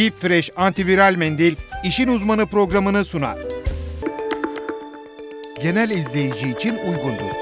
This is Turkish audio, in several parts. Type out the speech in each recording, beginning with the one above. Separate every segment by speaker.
Speaker 1: Deep Fresh antiviral mendil işin uzmanı programını sunar. Genel izleyici için uygundur.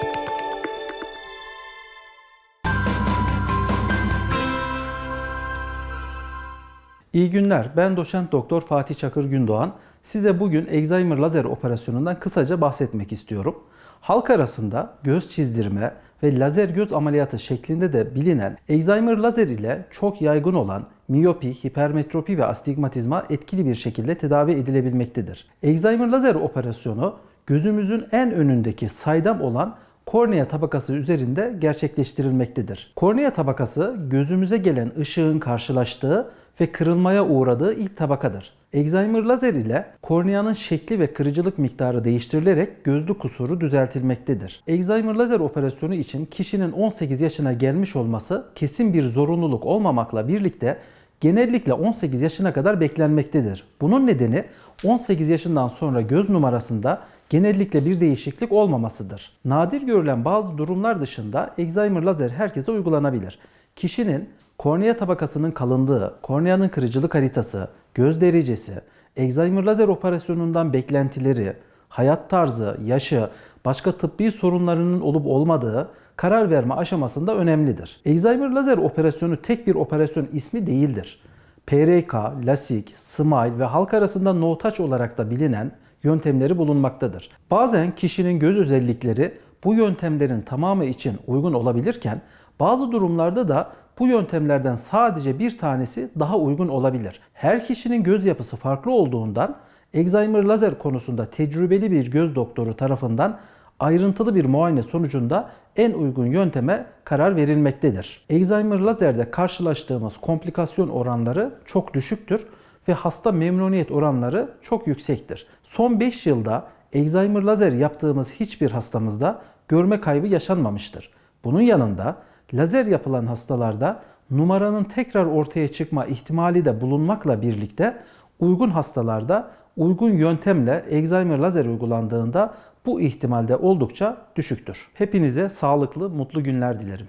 Speaker 2: İyi günler. Ben doçent doktor Fatih Çakır Gündoğan. Size bugün Alzheimer lazer operasyonundan kısaca bahsetmek istiyorum. Halk arasında göz çizdirme ve lazer göz ameliyatı şeklinde de bilinen Alzheimer lazer ile çok yaygın olan miyopi, hipermetropi ve astigmatizma etkili bir şekilde tedavi edilebilmektedir. Alzheimer lazer operasyonu gözümüzün en önündeki saydam olan kornea tabakası üzerinde gerçekleştirilmektedir. Kornea tabakası gözümüze gelen ışığın karşılaştığı ve kırılmaya uğradığı ilk tabakadır. Alzheimer lazer ile korneanın şekli ve kırıcılık miktarı değiştirilerek gözlü kusuru düzeltilmektedir. Alzheimer lazer operasyonu için kişinin 18 yaşına gelmiş olması kesin bir zorunluluk olmamakla birlikte genellikle 18 yaşına kadar beklenmektedir. Bunun nedeni 18 yaşından sonra göz numarasında genellikle bir değişiklik olmamasıdır. Nadir görülen bazı durumlar dışında Alzheimer lazer herkese uygulanabilir. Kişinin kornea tabakasının kalınlığı, korneanın kırıcılık haritası, göz derecesi, Alzheimer lazer operasyonundan beklentileri, hayat tarzı, yaşı, başka tıbbi sorunlarının olup olmadığı karar verme aşamasında önemlidir. Alzheimer lazer operasyonu tek bir operasyon ismi değildir. PRK, LASIK, SMILE ve halk arasında no touch olarak da bilinen yöntemleri bulunmaktadır. Bazen kişinin göz özellikleri bu yöntemlerin tamamı için uygun olabilirken bazı durumlarda da bu yöntemlerden sadece bir tanesi daha uygun olabilir. Her kişinin göz yapısı farklı olduğundan Alzheimer lazer konusunda tecrübeli bir göz doktoru tarafından ayrıntılı bir muayene sonucunda en uygun yönteme karar verilmektedir. Alzheimer lazerde karşılaştığımız komplikasyon oranları çok düşüktür ve hasta memnuniyet oranları çok yüksektir. Son 5 yılda Alzheimer lazer yaptığımız hiçbir hastamızda görme kaybı yaşanmamıştır. Bunun yanında lazer yapılan hastalarda numaranın tekrar ortaya çıkma ihtimali de bulunmakla birlikte uygun hastalarda uygun yöntemle Alzheimer lazer uygulandığında bu ihtimalde oldukça düşüktür. Hepinize sağlıklı, mutlu günler dilerim.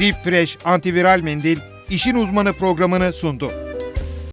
Speaker 1: Deep Fresh antiviral mendil işin uzmanı programını sundu.